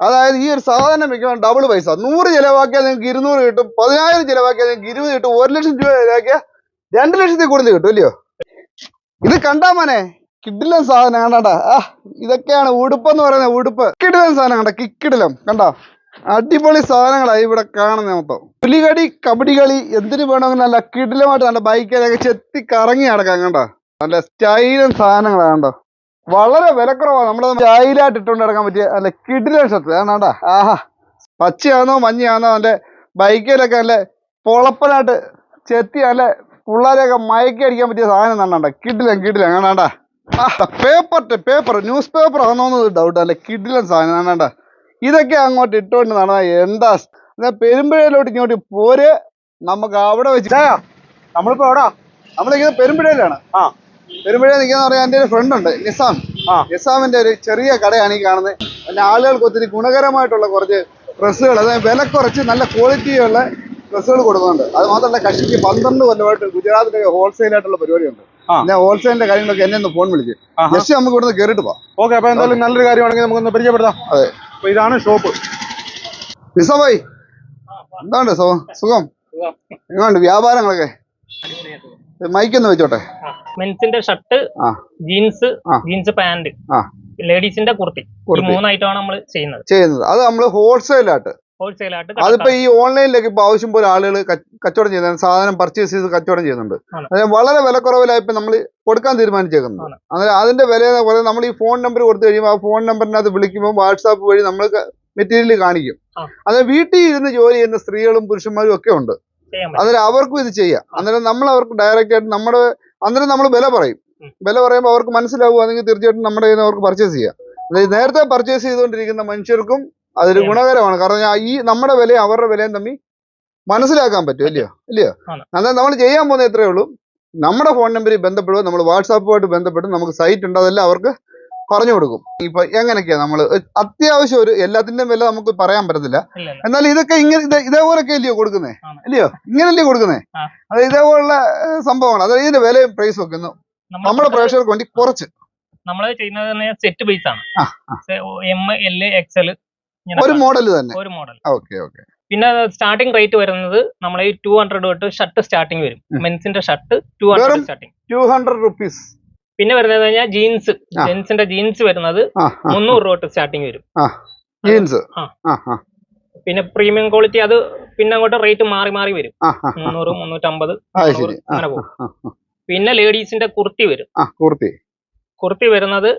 അതായത് ഈ ഒരു സാധനം വെക്കുമ്പോൾ ഡബിൾ പൈസ. നൂറ് ചിലവാക്കിയാൽ നിങ്ങൾക്ക് ഇരുന്നൂറ് കിട്ടും. പതിനായിരം ചിലവാക്കിയാൽ നിങ്ങൾക്ക് ഇരുപത് കിട്ടും. ഒരു ലക്ഷം രൂപ ചിലവാക്കിയാൽ രണ്ട് ലക്ഷത്തിൽ കൂടുതൽ കിട്ടും അല്ലയോ? ഇത് കണ്ടാ മോനെ? കിഡിലൻ സാധനം കണ്ടാ ആ ഇതൊക്കെയാണ് ഉടുപ്പെന്ന് പറയുന്നത് ഉടുപ്പ്. കിഡിലൻ സാധനം കണ്ട? കിക്കിടിലം. കണ്ടോ? അടിപൊളി സാധനങ്ങളായി ഇവിടെ കാണുന്നത് മൊത്തം. പുലികളി കബഡി കളി എന്തിനു വേണമെങ്കിലും നല്ല കിടിലമായിട്ട് നല്ല ബൈക്കിലൊക്കെ ചെത്തി കറങ്ങി നടക്കാം കണ്ടോ? നല്ല സ്റ്റൈലും സാധനങ്ങളാണ് കണ്ടോ? വളരെ വിലക്കുറവാണ് നമ്മുടെ സ്റ്റൈലായിട്ട് ഇട്ടുകൊണ്ട് നടക്കാൻ പറ്റിയ നല്ല കിടിലൻ ഷർട്ട്. ആണാണ്ടാ ആഹാ. പച്ചയാണോ മഞ്ഞയാണോ നല്ല ബൈക്കിലൊക്കെ നല്ല പൊളപ്പനായിട്ട് ചെത്തി നല്ല പിള്ളേരെയൊക്കെ മയക്കി അടിക്കാൻ പറ്റിയ സാധനം എന്നാണ്ടാ കിടിലൻ കിടിലൻ. കാണാണ്ടാ പേപ്പർ പേപ്പർ ന്യൂസ് പേപ്പർ ആണോന്ന് ഡൗട്ട് അല്ല കിടിലൻ സാധനം കാണാണ്ടാ ഇതൊക്കെ അങ്ങോട്ട് ഇട്ടുകൊണ്ട് നടന്ന എന്താ എന്നാ പെരുമ്പഴയിലോട്ട് ഇങ്ങോട്ട് പോര്. നമുക്ക് അവിടെ വെച്ച് നമ്മളിപ്പോ എവിടാ? നമ്മളിങ്ങനെ പെരുമ്പഴയിലാണ്. ആ. പെരുമ്പഴയിൽ നിൽക്കുന്ന പറയാൻ എന്റെ ഒരു ഫ്രണ്ട് ഉണ്ട് നിസാം. നിസാമിന്റെ ഒരു ചെറിയ കടയാണ് ഈ കാണുന്നത്. പിന്നെ ആളുകൾക്ക് ഒത്തിരി ഗുണകരമായിട്ടുള്ള കുറച്ച് ഡ്രസ്സുകൾ അതായത് വില കുറച്ച് നല്ല ക്വാളിറ്റിയുള്ള ഡ്രസ്സുകൾ കൊടുക്കുന്നുണ്ട്. അത് മാത്രമല്ല കക്ഷിക്ക് പന്ത്രണ്ട് കൊല്ലമായിട്ട് ഗുജറാത്തിലെ ഹോൾസെയിൽ ആയിട്ടുള്ള പരിപാടിയുണ്ട്. ഞാൻ പിന്നെ ഹോൾസെയിലിന്റെ കാര്യങ്ങളൊക്കെ എന്നെ ഒന്ന് ഫോൺ വിളിച്ച്. ജസ്റ്റ് നമുക്ക് ഇവിടുന്ന് കയറിയിട്ട് പോവാം. ഓക്കെ അപ്പൊ എന്തായാലും നല്ലൊരു കാര്യമാണെങ്കിൽ നമുക്കൊന്ന് പരിചയപ്പെടുത്താം. അതെ. അപ്പൊ ഇതാണ് ഷോപ്പ് നിസാബായി എന്താണ്ട് സുഖം? സുഖം. എങ്ങനെയുണ്ട് വ്യാപാരങ്ങളൊക്കെ? മൈക്കൊന്ന് വെച്ചോട്ടെ? മെൻസിന്റെ ഷർട്ട് ജീൻസ് ജീൻസ് പാന്റ്. ലേഡീസിന്റെ കുർത്തി. മൂന്നായിട്ടാണ് നമ്മൾ ചെയ്യുന്നത്. ചെയ്യുന്നത്. അത് നമ്മൾ ഹോൾസെയിലായിട്ട് ഹോൾസെയിൽ ആയിട്ട് അതിപ്പോ ഈ ഓൺലൈനിലേക്ക് ഇപ്പൊ ആവശ്യം പോലെ ആളുകൾ കച്ചവടം ചെയ്യുന്നത് സാധനം പർച്ചേസ് ചെയ്ത് കച്ചവടം ചെയ്യുന്നുണ്ട്. അതായത് വളരെ വിലക്കുറവിലായി ഇപ്പൊ നമ്മൾ കൊടുക്കാൻ തീരുമാനിച്ചേക്കുന്നത്. അതായത് അതിന്റെ വില നമ്മൾ ഈ ഫോൺ നമ്പർ കൊടുത്തു കഴിയുമ്പോൾ ആ ഫോൺ നമ്പറിനകത്ത് വിളിക്കുമ്പോൾ വാട്സാപ്പ് വഴി നമ്മൾ മെറ്റീരിയൽ കാണിക്കും. അതായത് അത് വീട്ടിൽ ഇരുന്ന് ജോലി ചെയ്യുന്ന സ്ത്രീകളും പുരുഷന്മാരും ഒക്കെ ഉണ്ട്. അതായത് അന്നേരം അവർക്കും ഇത് ചെയ്യാം. അന്നേരം നമ്മൾ അവർക്ക് ഡയറക്റ്റ് ആയിട്ട് നമ്മുടെ അന്നേരം നമ്മൾ വില പറയും. വില പറയുമ്പോൾ അവർക്ക് മനസ്സിലാവുകയാണെങ്കിൽ തീർച്ചയായിട്ടും നമ്മുടെ കയ്യിൽ നിന്ന് അവർക്ക് പർച്ചേസ് ചെയ്യാം. അതായത് നേരത്തെ പർച്ചേസ് ചെയ്തുകൊണ്ടിരിക്കുന്ന മനുഷ്യർക്കും അതൊരു ഗുണകരമാണ്. കാരണം ഈ നമ്മുടെ വിലയും അവരുടെ വിലയും തമ്മിൽ മനസ്സിലാക്കാൻ പറ്റും ഇല്ലയോ? ഇല്ലയോ. അന്നേരം നമ്മൾ ചെയ്യാൻ പോകുന്ന ഇത്രയേ ഉള്ളൂ. നമ്മുടെ ഫോൺ നമ്പറിൽ ബന്ധപ്പെടുക നമ്മൾ വാട്സാപ്പുമായിട്ട് ബന്ധപ്പെട്ട് നമുക്ക് സൈറ്റ് ഉണ്ട്. അതെല്ലാം അവർക്ക് പറഞ്ഞു കൊടുക്കും. ഇപ്പൊ എങ്ങനെയൊക്കെയാ നമ്മൾ അത്യാവശ്യം ഒരു എല്ലാത്തിന്റെയും വില നമുക്ക് പറയാൻ പറ്റത്തില്ല. എന്നാൽ ഇതൊക്കെ ഇങ്ങനെ ഇത് ഇതേപോലൊക്കെ അല്ലയോ കൊടുക്കുന്നേ. അല്ലയോ? ഇങ്ങനല്ലേ കൊടുക്കുന്നേ. അത് ഇതേപോലുള്ള സംഭവമാണ് അതായത് ഇതിന്റെ വിലയും പ്രൈസും ഒക്കെ ഒന്ന് നമ്മുടെ പ്രേക്ഷകർക്ക് വേണ്ടി കുറച്ച്. നമ്മൾ ചെയ്യുന്നത് സെറ്റ് ബേസ് ആണ്. എം എൽ എക്സൽ ഒരു മോഡൽ തന്നെ. ഒരു മോഡൽ ഓക്കെ ഓക്കെ പിന്നെ സ്റ്റാർട്ടിംഗ് റേറ്റ് വരുന്നത് നമ്മളെ ടു ഹൺഡ്രഡ് തൊട്ട് ഷർട്ട് സ്റ്റാർട്ടിങ് വരും. മെൻസിന്റെ shirt two hundred starting two hundred rupees പിന്നെ വരുന്നത് കഴിഞ്ഞാൽ ജീൻസ് ജെൻസിന്റെ ജീൻസ് വരുന്നത് മുന്നൂറ് രൂപ തൊട്ട് സ്റ്റാർട്ടിങ് വരും. ജീൻസ് പിന്നെ പ്രീമിയം ക്വാളിറ്റി അത് പിന്നെ അങ്ങോട്ട് റേറ്റ് മാറി മാറി വരും. മുന്നൂറ് മുന്നൂറ്റമ്പത് അങ്ങനെ പോകും. പിന്നെ ലേഡീസിന്റെ കുർത്തി വരും. കുർത്തി. കുർത്തി വരുന്നത്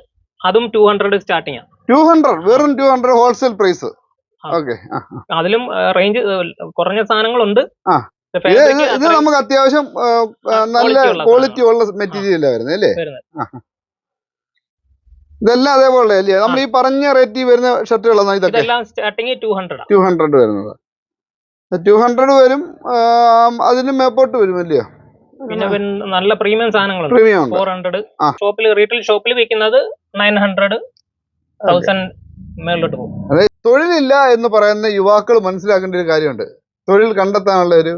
അതും ടൂ ഹൺഡ്രഡ് സ്റ്റാർട്ടിങ് ആണ് ടു ഹൺഡ്രഡ് വെറും two hundred wholesale price. Okay അതിലും റേഞ്ച് കുറഞ്ഞ സാധനങ്ങളുണ്ട്. ഇത് നമുക്ക് അത്യാവശ്യം നല്ല ക്വാളിറ്റി ഉള്ള മെറ്റീരിയൽ വരുന്നത് അല്ലേ. ഇതെല്ലാം അതേപോലെ അല്ലേ നമ്മൾ ഈ പറഞ്ഞ റേറ്റിൽ വരുന്ന ഷർട്ടുകളാണ് ഇതൊക്കെ സ്റ്റാർട്ടിങ് ടു ഹൺഡ്രഡ് വരുന്നത്. ടു ഹൺഡ്രഡ് വരും അതിന് മേപ്പോട്ട് വരും അല്ലയോ പിന്നെ നല്ല പ്രീമിയം സാധനങ്ങളുണ്ട്. Four hundred. ഷോപ്പിൽ റീറ്റെയിൽ ഷോപ്പിൽ വിൽക്കുന്നത് നയൻ ഹൺഡ്രഡ് തൗസൻഡ് മേളിലോട്ട് പോകും. തൊഴിലില്ല എന്ന് പറയുന്ന യുവാക്കൾ മനസ്സിലാക്കേണ്ട ഒരു കാര്യമുണ്ട്. തൊഴിൽ കണ്ടെത്താനുള്ള ഒരു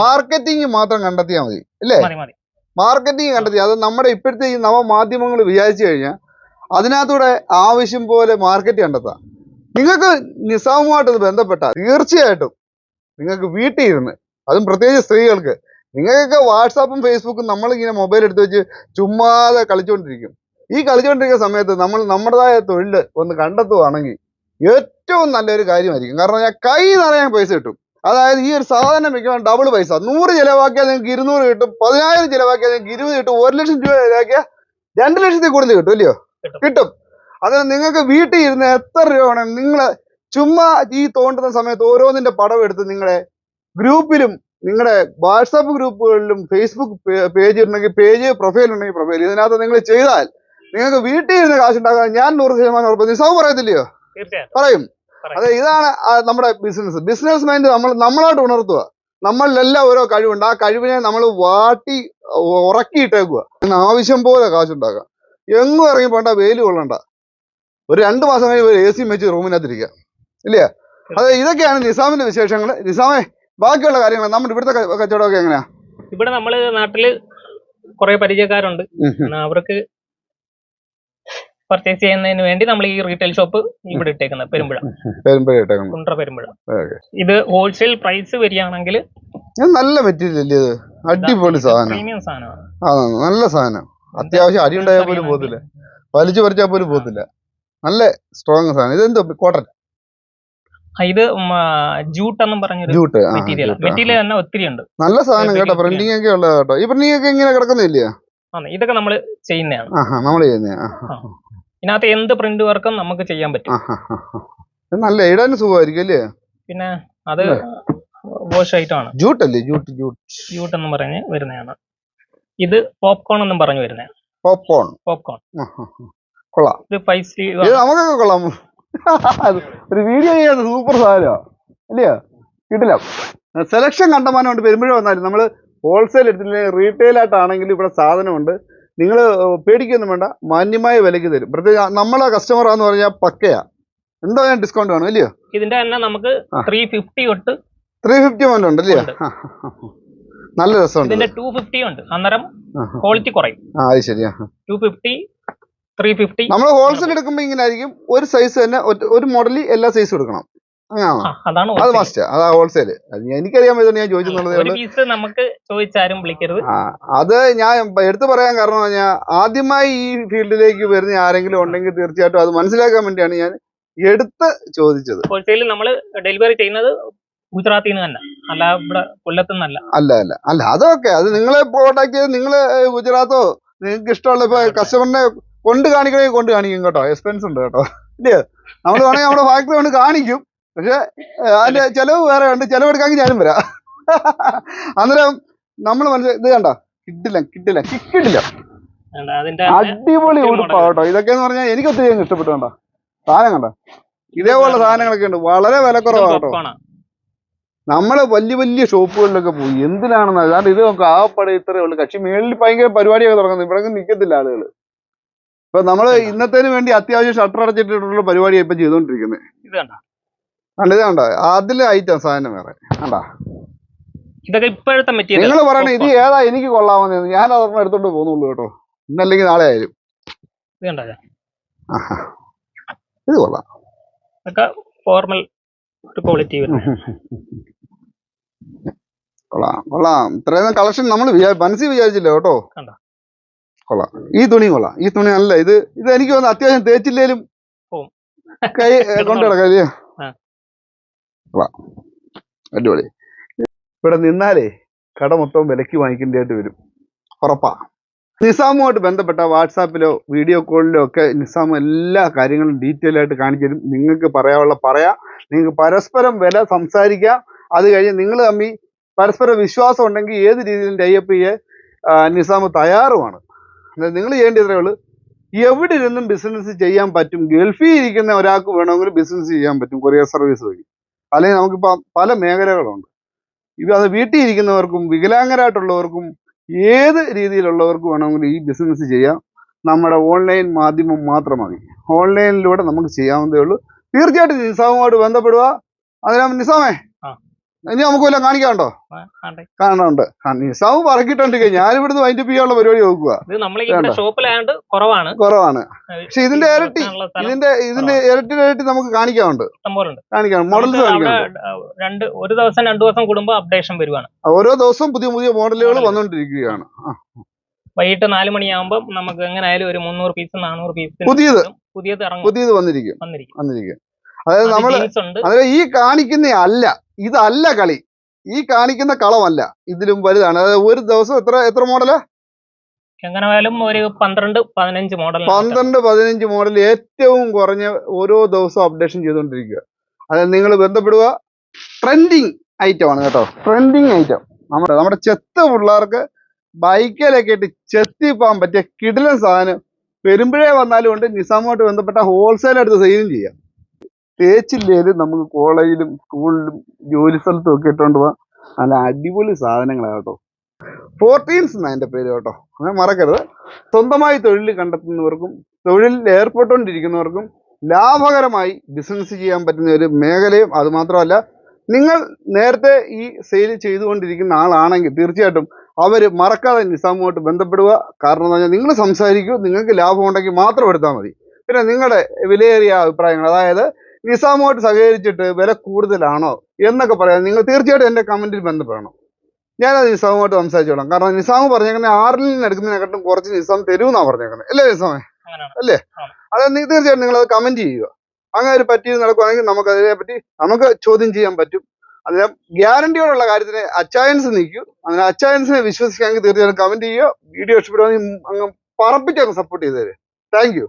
മാർക്കറ്റിംഗ് മാത്രം കണ്ടെത്തിയാൽ മതി. അല്ലേ മാർക്കറ്റിംഗ് കണ്ടെത്തി. അത് നമ്മുടെ ഇപ്പോഴത്തെ ഈ നവമാധ്യമങ്ങൾ വിചാരിച്ചു കഴിഞ്ഞാൽ അതിനകത്തൂടെ ആവശ്യം പോലെ മാർക്കറ്റ് കണ്ടെത്താം. നിങ്ങൾക്ക് നിസാമുമായിട്ട് ബന്ധപ്പെട്ട തീർച്ചയായിട്ടും നിങ്ങൾക്ക് വീട്ടിൽ ഇരുന്ന് അതും പ്രത്യേകിച്ച് സ്ത്രീകൾക്ക് നിങ്ങൾക്കൊക്കെ വാട്സാപ്പും ഫേസ്ബുക്കും നമ്മളിങ്ങനെ മൊബൈൽ എടുത്ത് വെച്ച് ചുമ്മാതെ കളിച്ചുകൊണ്ടിരിക്കും ഈ കളിച്ചുകൊണ്ടിരിക്കുന്ന സമയത്ത് നമ്മൾ നമ്മുടേതായ തൊഴിൽ ഒന്ന് കണ്ടെത്തുവാണെങ്കിൽ ഏറ്റവും നല്ലൊരു കാര്യമായിരിക്കും. കാരണം ഞാൻ കൈ നിറയാൻ പൈസ കിട്ടും. അതായത് ഈ ഒരു സാധനം വെക്കുമ്പോൾ ഡബിൾ പൈസ. നൂറ് ചിലവാക്കിയാൽ നിങ്ങൾക്ക് ഇരുന്നൂറ് കിട്ടും പതിനായിരം ചിലവാക്കിയാൽ നിങ്ങൾക്ക് ഇരുപത് കിട്ടും ഒരു ലക്ഷം രൂപ ചിലവാക്കിയാൽ രണ്ട് ലക്ഷത്തിൽ കൂടുതൽ കിട്ടും അല്ലയോ? കിട്ടും. അതായത് നിങ്ങൾക്ക് വീട്ടിൽ ഇരുന്ന് എത്ര രൂപ വേണം നിങ്ങൾ ചുമ്മാ ഈ തോണ്ടുന്ന സമയത്ത് ഓരോന്നിന്റെ പടം എടുത്ത് നിങ്ങളെ ഗ്രൂപ്പിലും നിങ്ങളുടെ വാട്സാപ്പ് ഗ്രൂപ്പുകളിലും ഫേസ്ബുക്ക് പേജ് ഉണ്ടെങ്കിൽ പേജ് പ്രൊഫൈൽ ഉണ്ടെങ്കിൽ പ്രൊഫൈൽ ഇതിനകത്ത് നിങ്ങൾ ചെയ്താൽ നിങ്ങൾക്ക് വീട്ടിൽ ഇരുന്ന് കാശുണ്ടാക്കാൻ ഞാൻ നൂറ് ശതമാനം ഉറപ്പ്. നിസാവ് പറയത്തില്ലയോ? പറയും. അതെ ഇതാണ് നമ്മുടെ ബിസിനസ് ബിസിനസ് മൈൻഡ് നമ്മൾ നമ്മളായിട്ട് ഉണർത്തുക. നമ്മളിലെല്ലാം ഓരോ കഴിവുണ്ട്. ആ കഴിവിനെ നമ്മൾ വാട്ടി ഉറക്കിയിട്ടേക്കുക. ആവശ്യം പോലെ കാശുണ്ടാക്കാം എങ്ങും ഇറങ്ങി പോണ്ട വെയിൽ കൊള്ളണ്ട. ഒരു രണ്ട് മാസം കഴിഞ്ഞ് ഒരു എ സി വെച്ച് റൂമിനകത്തിരിക്കുക. ഇല്ലേ? അതെ ഇതൊക്കെയാണ് നിസാമിന്റെ വിശേഷങ്ങൾ നിസാമേ ബാക്കിയുള്ള കാര്യങ്ങൾ നമ്മുടെ ഇവിടുത്തെ കച്ചവടം കച്ചവടമൊക്കെ എങ്ങനെയാ? ഇവിടെ നമ്മൾ നാട്ടിൽ കുറെ പരിചയക്കാരുണ്ട്. അവർക്ക് പർച്ചേസ് ചെയ്യുന്നതിന് വേണ്ടി നമ്മൾ ഈ റീറ്റെയിൽ ഷോപ്പ് ഇവിടെ ഇട്ടേക്കുന്നത് പെരുമ്പുഴ. പെരുമ്പഴേട്ടേക്കണം കുണ്ട്ര പെരുമ്പുഴ. ഇത് ഹോൾസെയിൽ പ്രൈസ് വരികയാണെങ്കിൽ നല്ല മെറ്റീരിയൽ ഇത്? അടിപൊളി സാധനം. പ്രീമിയം സാധനമാണ്. ആ നല്ല സാധനം. അത്യാവശ്യം അരി ഉണ്ടായാൽ പോലും പോകത്തില്ല. വലിച്ചു പറിച്ചാൽ പോലും പോകത്തില്ല. നല്ല സ്ട്രോങ് സാധനം. ഇതെന്തോ കോട്ടൺ ഇത് ജൂട്ട് എന്നും പറഞ്ഞൊരു ജൂട്ട് മെറ്റീരിയൽ മെറ്റീരിയൽ തന്നെ ഒത്തിരി ഉണ്ട് നല്ല സാധനം കേട്ടോ പ്രിന്റിംഗ് ഒക്കെ ഉള്ളത് കേട്ടോ. ഈ പ്രിന്റിംഗ് ഒക്കെ ഇങ്ങനെ കിടക്കുന്നില്ലയോ? ആണ് ഇതൊക്കെ നമ്മൾ ചെയ്യുന്നതാണ്. നമ്മൾ ചെയ്യുന്നേ. ഇതിനകത്ത് എന്ത് പ്രിന്റ് വർക്കും നമുക്ക് ചെയ്യാൻ പറ്റും. നല്ല ഇടാൻ സുഖമായിരിക്കും അല്ലേ? പിന്നെ അത് വാഷ് ഐറ്റമാണ് ജൂട്ട് അല്ലേ? ജൂട്ട് ജൂട്ട് ജൂട്ട് എന്നും പറഞ്ഞ് വരുന്നതാണ്. ഇത് പോപ്കോൺ എന്നും പറഞ്ഞു വരുന്നത് പോപ്കോൺ പോപ്കോൺ കൊള്ളാം. ഇത് ഫൈവ് സ്ലീവ് നമുക്കൊക്കെ കൊള്ളാം. ഒരു വീഡിയോ ചെയ്യാൻ സൂപ്പർ സാധനമാണ് അല്ലയോ കിട്ടില്ല. സെലക്ഷൻ കണ്ടമാനം കണ്ടമാനമുണ്ട് വരുമ്പോഴേ വന്നാലും നമ്മൾ ഹോൾസെയിൽ എടുത്തിട്ടില്ലെങ്കിൽ റീറ്റെയിൽ ആയിട്ടാണെങ്കിലും ഇവിടെ സാധനമുണ്ട്. നിങ്ങൾ പേടിക്കൊന്നും വേണ്ട. മാന്യമായ വിലയ്ക്ക് തരും. പ്രത്യേകിച്ച് നമ്മളെ കസ്റ്റമറാന്ന് പറഞ്ഞാൽ പക്കയാ. എന്താ ഞാൻ ഡിസ്കൗണ്ട് വേണം അല്ലയോ ഇതിന്റെ തന്നെ നമുക്ക്. ത്രീ ഫിഫ്റ്റി തൊട്ട് ത്രീ ഫിഫ്റ്റി മുതൽ ഉണ്ട് അല്ലയോ. നല്ല രസമുണ്ട് ഇതിന്റെ ടു ഫിഫ്റ്റി ഉണ്ട്. അന്നേരം. ക്വാളിറ്റി കുറയും. ആ അത് ശരിയാ ടു ഫിഫ്റ്റി ത്രീ ഫിഫ്റ്റി നമ്മൾ ഹോൾസെയിൽ എടുക്കുമ്പോൾ ഇങ്ങനെ ആയിരിക്കും. ഒരു സൈസ് തന്നെ ഒരു മോഡലിൽ എല്ലാ സൈസും എടുക്കണം. അതാണ് അത്. മസ്റ്റ് അതാ ഹോൾസെയിൽ എനിക്കറിയാൻ പറ്റുന്ന ഞാൻ ചോദിച്ചു നമുക്ക് ചോദിച്ചാരും വിളിക്കരുത്. ആ അത് ഞാൻ എടുത്തു പറയാൻ കാരണം പറഞ്ഞാൽ ആദ്യമായി ഈ ഫീൽഡിലേക്ക് വരുന്ന ആരെങ്കിലും ഉണ്ടെങ്കിൽ തീർച്ചയായിട്ടും അത് മനസ്സിലാക്കാൻ വേണ്ടിയാണ് ഞാൻ എടുത്ത് ചോദിച്ചത്. ഹോൾസെയിൽ നമ്മൾ ഡെലിവറി ചെയ്യുന്നത് ഗുജറാത്തിൽ നിന്ന് തന്നെ. അല്ല ഇവിടെ കൊല്ലത്തു നിന്നല്ല അല്ല. അല്ല അല്ല. അതൊക്കെ. അത് നിങ്ങളെ ചെയ്ത് നിങ്ങൾ ഗുജറാത്തോ? നിങ്ങൾക്ക് ഇഷ്ടമുള്ള ഇപ്പൊ കസ്റ്റമറിനെ കൊണ്ട് കാണിക്കണമെങ്കിൽ കൊണ്ട് കാണിക്കും കേട്ടോ. എക്സ്പെൻസ് ഉണ്ട് കേട്ടോ. ഇല്ലേ? നമ്മൾ വേണമെങ്കിൽ നമ്മുടെ ഫാക്ടറി കൊണ്ട് കാണിക്കും. പക്ഷെ അതിന്റെ ചെലവ് വേറെ ഉണ്ട്. ചെലവെടുക്കാമെങ്കിൽ ഞാനും വരാം. അന്നേരം നമ്മൾ മനസ്സിലായി ഇത് കണ്ട? കിട്ടില്ല കിട്ടില്ല കിട്ടില്ല അടിപൊളി ഉടുപ്പാ കേട്ടോ. ഇതൊക്കെ എന്ന് പറഞ്ഞാൽ എനിക്ക് ഒത്തിരി ഇഷ്ടപ്പെട്ടു കണ്ടോ? സാധനം കണ്ടോ? ഇതേപോലുള്ള സാധനങ്ങളൊക്കെ ഉണ്ട്. വളരെ വില കുറവാ കേട്ടോ. നമ്മൾ വലിയ വലിയ ഷോപ്പുകളിലൊക്കെ പോയി. എന്തിനാണെന്ന് അതാണ്ട് ഇത് നമുക്ക് ആകപ്പാടെ ഇത്രയേ ഉള്ളൂ. കക്ഷി മേളിൽ ഭയങ്കര പരിപാടിയൊക്കെ തുടങ്ങുന്നത് ഇവിടെ നിൽക്കത്തില്ല ആളുകൾ ഇപ്പൊ നമ്മൾ ഇന്നത്തേന് വേണ്ടി അത്യാവശ്യം ഷട്ടർ അടച്ചിട്ടുള്ള പരിപാടിയാണ് ഇപ്പൊ ചെയ്തോണ്ടിരിക്കുന്നത് കണ്ട? അതിലെ ഐറ്റം സാധനം വേറെ. കണ്ടാ? ഇതൊക്കെ ഇപ്പോഴത്തെ മെറ്റീരിയൽ നിങ്ങൾ പറയണ ഇത് ഏതാ എനിക്ക് കൊള്ളാമെന്ന് ഞാൻ അതൊന്നും എടുത്തോണ്ട് പോകുന്നുള്ളൂ കേട്ടോ. ഇന്നല്ലെങ്കിൽ നാളെ ആയാലും. ഇത്. ഇത് കൊള്ളാം. ഫോർമൽ ഒരു ക്വാളിറ്റി കൊള്ളാം കൊള്ളാം. ഇത്രയും കളക്ഷൻ നമ്മൾ മനസ്സിൽ വിചാരിച്ചില്ല കേട്ടോ? കൊള്ളാം. ഈ തുണി കൊള്ളാം. ഈ തുണി അല്ല ഇത് ഇത് എനിക്ക് തോന്നുന്നു അത്യാവശ്യം തേച്ചില്ലേലും. കൈ കൊണ്ടു കിടക്കാം. അടിപൊളി. ഇവിടെ നിന്നാലേ കട മൊത്തം വിലക്ക് വാങ്ങിക്കേണ്ടതായിട്ട് വരും. ഉറപ്പാ. നിസാമുമായിട്ട് ബന്ധപ്പെട്ട വാട്സാപ്പിലോ വീഡിയോ കോളിലോ ഒക്കെ നിസാം എല്ലാ കാര്യങ്ങളും ഡീറ്റെയിൽ ആയിട്ട് കാണിച്ചു തരും. നിങ്ങൾക്ക് പറയാനുള്ള പറയാം. നിങ്ങൾക്ക് പരസ്പരം വില സംസാരിക്കാം. അത് കഴിഞ്ഞ് നിങ്ങൾ തമ്മിൽ പരസ്പര വിശ്വാസം ഉണ്ടെങ്കിൽ ഏത് രീതിയിലും ടൈപ്പ് ചെയ്യാൻ നിസാം തയ്യാറുമാണ്. നിങ്ങൾ ചെയ്യേണ്ടതേ ഉള്ളൂ. എവിടെ ഇരുന്നും ബിസിനസ് ചെയ്യാൻ പറ്റും. ഗൾഫിൽ ഇരിക്കുന്ന ഒരാൾക്ക് വേണമെങ്കിൽ ബിസിനസ് ചെയ്യാൻ പറ്റും. കൊറിയർ സർവീസ് വഴി. അല്ലെങ്കിൽ നമുക്കിപ്പോൾ പല മേഖലകളുണ്ട്. ഇത് അത് വീട്ടിൽ ഇരിക്കുന്നവർക്കും വികലാംഗരായിട്ടുള്ളവർക്കും ഏത് രീതിയിലുള്ളവർക്കും വേണമെങ്കിലും ഈ ബിസിനസ് ചെയ്യാം. നമ്മുടെ ഓൺലൈൻ മാധ്യമം മാത്രം മതി. ഓൺലൈനിലൂടെ നമുക്ക് ചെയ്യാവുന്നതേ ഉള്ളൂ. തീർച്ചയായിട്ടും നിസാമുമായിട്ട് ബന്ധപ്പെടുക. അതിനാ നിസാമേ. ഇനി നമുക്ക് വല്ല കാണിക്കാണ്ടോ. കാണാനുണ്ട്. ആ, പറക്കിട്ടുണ്ട് ഞാനിവിടുന്ന് വൈൻഡ് അപ്പ് ചെയ്യാനുള്ള പരിപാടി നോക്കുക ഷോപ്പിലായോണ്ട് കുറവാണ്. കുറവാണ്. പക്ഷെ ഇതിന്റെ ഇരട്ടി ഇതിന്റെ ഇതിന്റെ ഇരട്ടി ഇരട്ടി നമുക്ക് കാണിക്കാനുണ്ട്. കാണിക്കാം മോഡൽസ് രണ്ട് ഒരു ദിവസം രണ്ടു ദിവസം കൂടുമ്പോ അപ്ഡേഷൻ വരുവാണ്. ഓരോ ദിവസവും പുതിയ പുതിയ മോഡലുകൾ. വന്നുകൊണ്ടിരിക്കുകയാണ് വൈകിട്ട് നാല് മണിയാകുമ്പോൾ നമുക്ക് എങ്ങനെയായാലും ഒരു മുന്നൂറ് പീസ് നാനൂറ് പീസ് പുതിയത്. പുതിയത് ഇറങ്ങും. പുതിയത് വന്നിരിക്കും. വന്നിരിക്കും. വന്നിരിക്കും. അതായത് അത് നമ്മൾ അതായത് ഈ കാണിക്കുന്ന അല്ല. ഇതല്ല കളി. ഈ കാണിക്കുന്ന കളമല്ല. ഇതിലും വലുതാണ്. അതായത് ഒരു ദിവസം എത്ര എത്ര മോഡലാ എങ്ങനെ പോയാലും ഒരു പന്ത്രണ്ട് പതിനഞ്ച് മോഡൽ പന്ത്രണ്ട് പതിനഞ്ച് മോഡൽ ഏറ്റവും കുറഞ്ഞ ഓരോ ദിവസവും അപ്ഡേഷൻ ചെയ്തുകൊണ്ടിരിക്കുക. അതായത് നിങ്ങൾ ബന്ധപ്പെടുക. ട്രെൻഡിങ് ഐറ്റം ആണ് കേട്ടോ. ട്രെൻഡിങ് ഐറ്റം നമ്മുടെ നമ്മുടെ ചെത്ത പിള്ളേർക്ക് ബൈക്കിലൊക്കെ ഇട്ട് ചെത്തി പോകാൻ പറ്റിയ കിടിലൻ സാധനം പെരുമ്പഴേ വന്നാലും ഉണ്ട്. നിസാമുമായിട്ട് ബന്ധപ്പെട്ട ഹോൾസെയിൽ എടുത്ത് സെയിലും ചെയ്യാം. തേച്ചില്ലേലും നമുക്ക് കോളേജിലും സ്കൂളിലും ജോലി സ്ഥലത്തും ഒക്കെ ഇട്ടുകൊണ്ട് പോകാം നല്ല അടിപൊളി സാധനങ്ങളാണ് കേട്ടോ. ഫോർട്ടീൻസ് എന്നാണ് എന്റെ പേര് കേട്ടോ. അങ്ങനെ മറക്കരുത്. സ്വന്തമായി തൊഴിൽ കണ്ടെത്തുന്നവർക്കും തൊഴിലിൽ ഏർപ്പെട്ടുകൊണ്ടിരിക്കുന്നവർക്കും ലാഭകരമായി ബിസിനസ് ചെയ്യാൻ പറ്റുന്ന ഒരു മേഖലയും അത് മാത്രമല്ല നിങ്ങൾ നേരത്തെ ഈ സെയിൽ ചെയ്തുകൊണ്ടിരിക്കുന്ന ആളാണെങ്കിൽ തീർച്ചയായിട്ടും അവർ മറക്കാതെ നിസാമുമായിട്ട് ബന്ധപ്പെടുക. കാരണം എന്ന് പറഞ്ഞാൽ നിങ്ങൾ സംസാരിക്കൂ നിങ്ങൾക്ക് ലാഭം ഉണ്ടെങ്കിൽ മാത്രം എടുത്താൽ മതി. പിന്നെ നിങ്ങളുടെ വിലയേറിയ അഭിപ്രായങ്ങൾ അതായത് നിസാമുമായിട്ട് സഹകരിച്ചിട്ട് വില കൂടുതലാണോ എന്നൊക്കെ പറയാൻ നിങ്ങൾ തീർച്ചയായിട്ടും എന്റെ കമന്റിൽ ബന്ധപ്പെടണം. ഞാനത് നിസാമുമായിട്ട് സംസാരിച്ചോളാം. കാരണം നിസാമ് പറഞ്ഞേക്കുന്നത് ആറിൽ നിന്ന് എടുക്കുന്നതിനെക്കാട്ടും കുറച്ച് നിസാം തരുമെന്നാണ് പറഞ്ഞേക്കുന്നത്. അല്ലേ നിസാമേ? അല്ലേ? അത് നീ തീർച്ചയായിട്ടും നിങ്ങൾ അത് കമന്റ് ചെയ്യുക. അങ്ങനെ ഒരു പറ്റി നടക്കുവാണെങ്കിൽ നമുക്ക് അതിനെ പറ്റി നമുക്ക് ചോദ്യം ചെയ്യാൻ പറ്റും. അതിന് ഗ്യാരണ്ടിയോടുള്ള കാര്യത്തിന് അച്ചായൻസ് നിൽക്കും. അങ്ങനെ അച്ചായൻസിനെ വിശ്വസിക്കാമെങ്കിൽ തീർച്ചയായിട്ടും കമന്റ് ചെയ്യുക. വീഡിയോ ഇഷ്ടപ്പെടുവാണെങ്കിൽ അങ്ങ് പറപ്പിച്ചങ്ങ് സപ്പോർട്ട് ചെയ്തു തരും താങ്ക് യു.